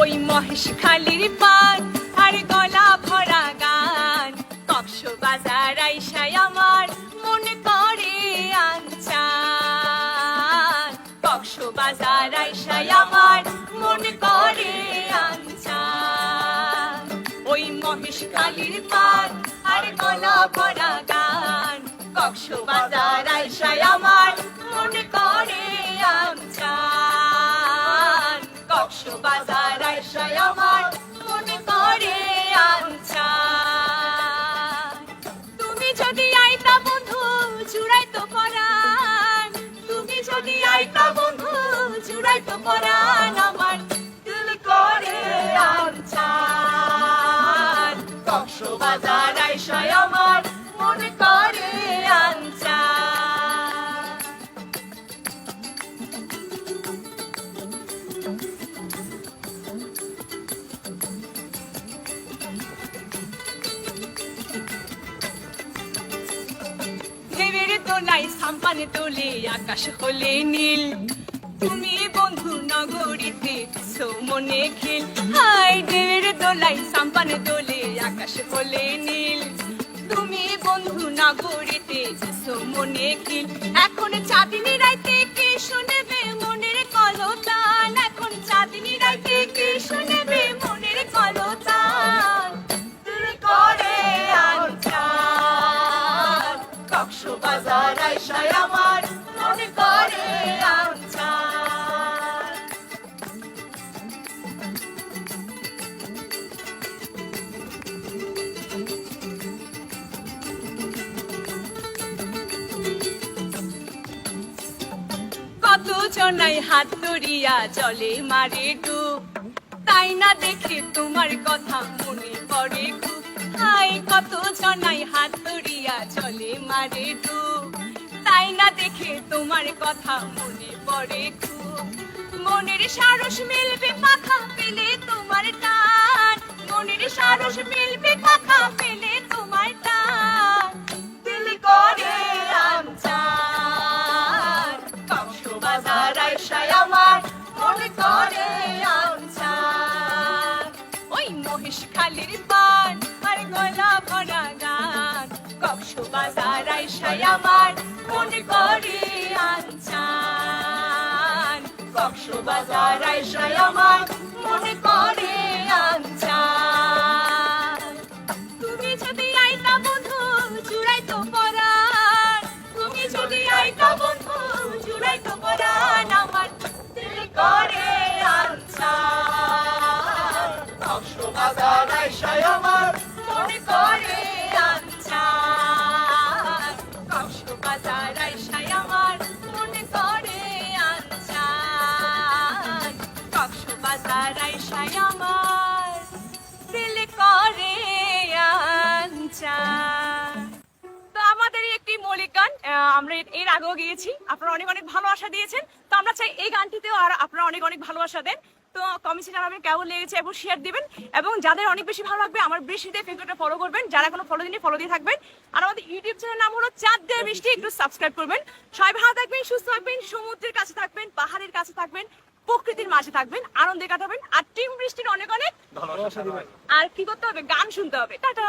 ওই মহেশ খালির পান আর গলা ভরা গান। কক্স বাজার আইসাই আমার মনে করে আনচান। কক্স বাজার আইসাই আমার মনে করে আনচান। ওই মহেশ খালির পান আর গলা ভরা গান। কক্স বাজার আইসাই আমার মনে করে আনচান। কক্স বাজার আমার মনে করে আনচান তুমি যদি আইতা বন্ধু, চুড়াই তো পরাণ। তুমি যদি আইতা বন্ধু, চুড়াই তো পরাণ, আমার দিল করে আনচান কক্স বাজার আইসাই আমার মনে করে আনচান ঢেউয়ের তোলাই সাম্পানে তোলে, আকাশ হলে নীল। তুমি বন্ধু নগরীতে মনে খেল। হাই ঢেউয়ের তোলাই সাম্পানে তোলে, আকাশ হলে নীল। তুমি বন্ধু নগরীতে মনে খেল। এখন চাঁদিনী রাইতে কে শুনবে আনচান কত জনাই হাত ধরিয়া জলে মারে ডুব। তাই না দেখে তোমার কথা মনে পড়ে খুব। হাই কত জনাই হাত ধরিয়া জলে মারে না দেখে তোমার কথা মনে পড়ে খুব। মনের সারস মিলবে পাখা পেলে তোমার টান। মনের সারস মিলবে পাখা পেলে তোমার টান। দিল করে আনচান কক্সবাজার আমার মনে করে ওই মহেশ খালির পান আর গলা ভরা গান। কক্সবাজার আমার মনে করে কক্সবাজার আইসায় আমার মনে করে আনচান তুমি যদি আইতা বন্ধু চুড়াই তো পরাণ। তুমি যদি আইতা বন্ধু চুড়াই তো পরাণ, আমার দিল করে আনচান কক্সবাজার আইসায় আমার তো একটি আমরা এর- আগেও গিয়েছি, আপনারা অনেক অনেক দিয়েছেন। তো আমরা চাই এই গানটিতেও আর আপনারা অনেক অনেক দেন। তো কেমন লেগেছে এবং শেয়ার দিবেন। এবং যাদের অনেক বেশি ভালো লাগবে, আমার বৃষ্টিতে ফলো করবেন। যারা ফলো দিনে ফলো দিয়ে থাকবেন। আর আমাদের ইউটিউব চ্যানেল নাম হলো চাঁদ বৃষ্টি একটু সাবস্ক্রাইব করবেন। সবাই ভালো থাকবেন, সুস্থ থাকবেন, সমুদ্রের কাছে থাকবেন, পাহাড়ের কাছে থাকবেন। প্রকৃতির মাঝে থাকবেন আনন্দে কাটাবেন আর টিম বৃষ্টির অনেক অনেক আর কি করতে হবে? গান শুনতে হবে। টাটা!